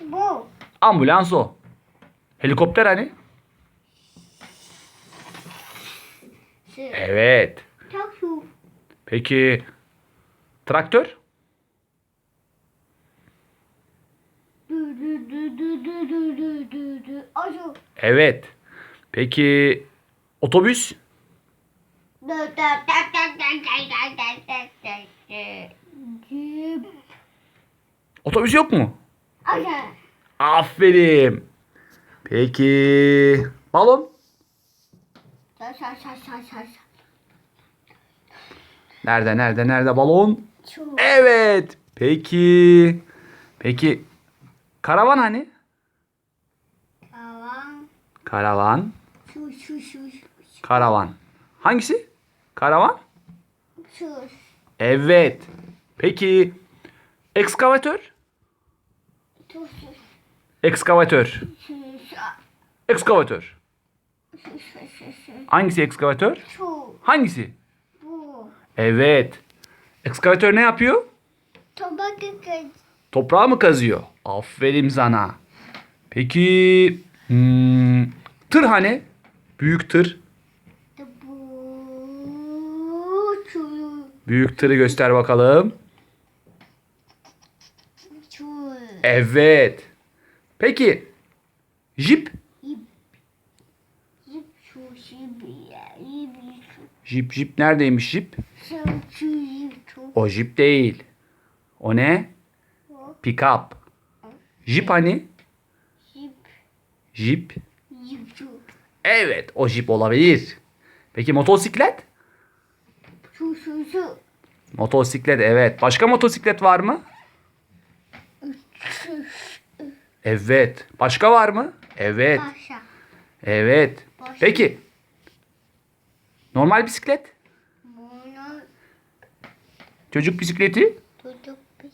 Bu. Ambulans o. Helikopter hani? Şu. Evet. Şu. Peki traktör? Evet. Peki otobüs? Otobüs yok mu? O şu. Aferin. Peki balon? Nerede nerede nerede balon? Şu. Evet. Peki. Peki karavan hani? Tamam. Karavan. Şu şu şu şu. Karavan. Hangisi? Karavan? Şu. Evet. Peki ekskavatör? Ekskavatör. Ekskavatör. Hangisi ekskavatör? Hangisi? Bu. Evet. Ekskavatör ne yapıyor? Tabak kız. Toprağı mı kazıyor? Aferin sana. Peki hmm, tır hani? Büyük tır. Büyük tırı göster bakalım. Şu. Evet. Peki jip? Zıp şu ya. Jip jip neredeymiş jip? Şu şu. O jip değil. O ne? Bu. Pickup. Jip hani? Jip. Şu. Evet o jip olabilir. Peki motosiklet? Şu şu şu. Motosiklet evet. Başka motosiklet var mı? Şu. Evet. Başka var mı? Evet. Aşağı. Evet. Başka. Peki. Normal bisiklet? Bunu Çocuk bisikleti? tutup bir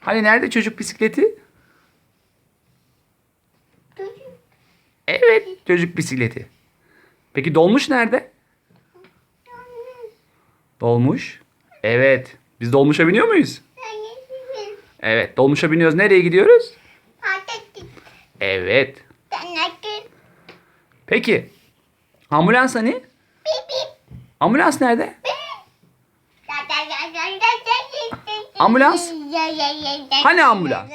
Hani nerede çocuk bisikleti? tutup. Evet, çocuk bisikleti. Peki dolmuş nerede? Dolmuş. Evet. Biz dolmuşa biniyor muyuz? Evet, dolmuşa biniyoruz. Nereye gidiyoruz? Evet. Peki. Ambulans hani? Ambulans nerede? Ambulans? Hani ambulans?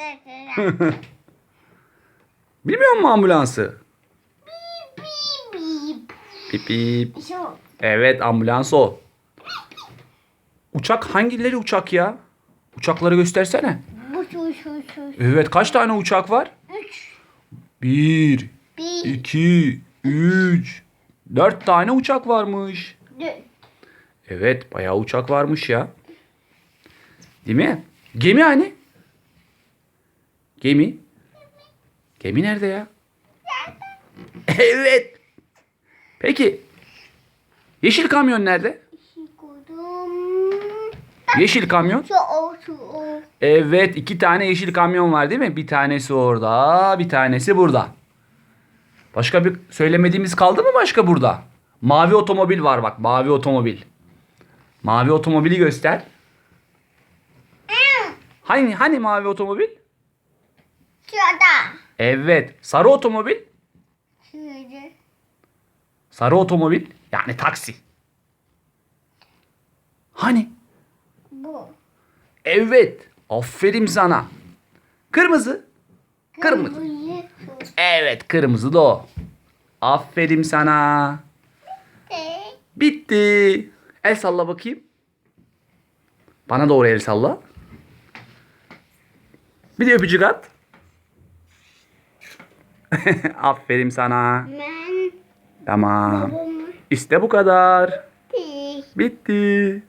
Bilmiyor musun ambulansı? Bip bip. Şu. Evet ambulans o. Uçak hangileri uçak ya? Uçakları göstersene. Evet kaç tane uçak var? Bir, Bir. iki, üç, dört tane uçak varmış. Dört. Evet bayağı uçak varmış ya. Değil mi? Gemi hani? Gemi. Gemi nerede ya? Evet. Peki. Yeşil kamyon nerede? Yeşil kamyon. Şu o şu o. Evet iki tane yeşil kamyon var değil mi? Bir tanesi orada bir tanesi burada. Başka bir söylemediğimiz kaldı mı başka burada? Mavi otomobil var bak mavi otomobil. Mavi otomobili göster. Hani hani mavi otomobil? Şurada. Evet. Sarı otomobil? Şurada. Sarı otomobil yani taksi. Hani? Bu. Evet. Aferin sana. Kırmızı. Kırmızı. Evet kırmızı da o. Aferin sana. Ee, Bitti. El salla bakayım. Bana doğru el salla. Bir de öpücük at. Aferin sana. Ben Tamam. İşte bu kadar. değil. Bitti.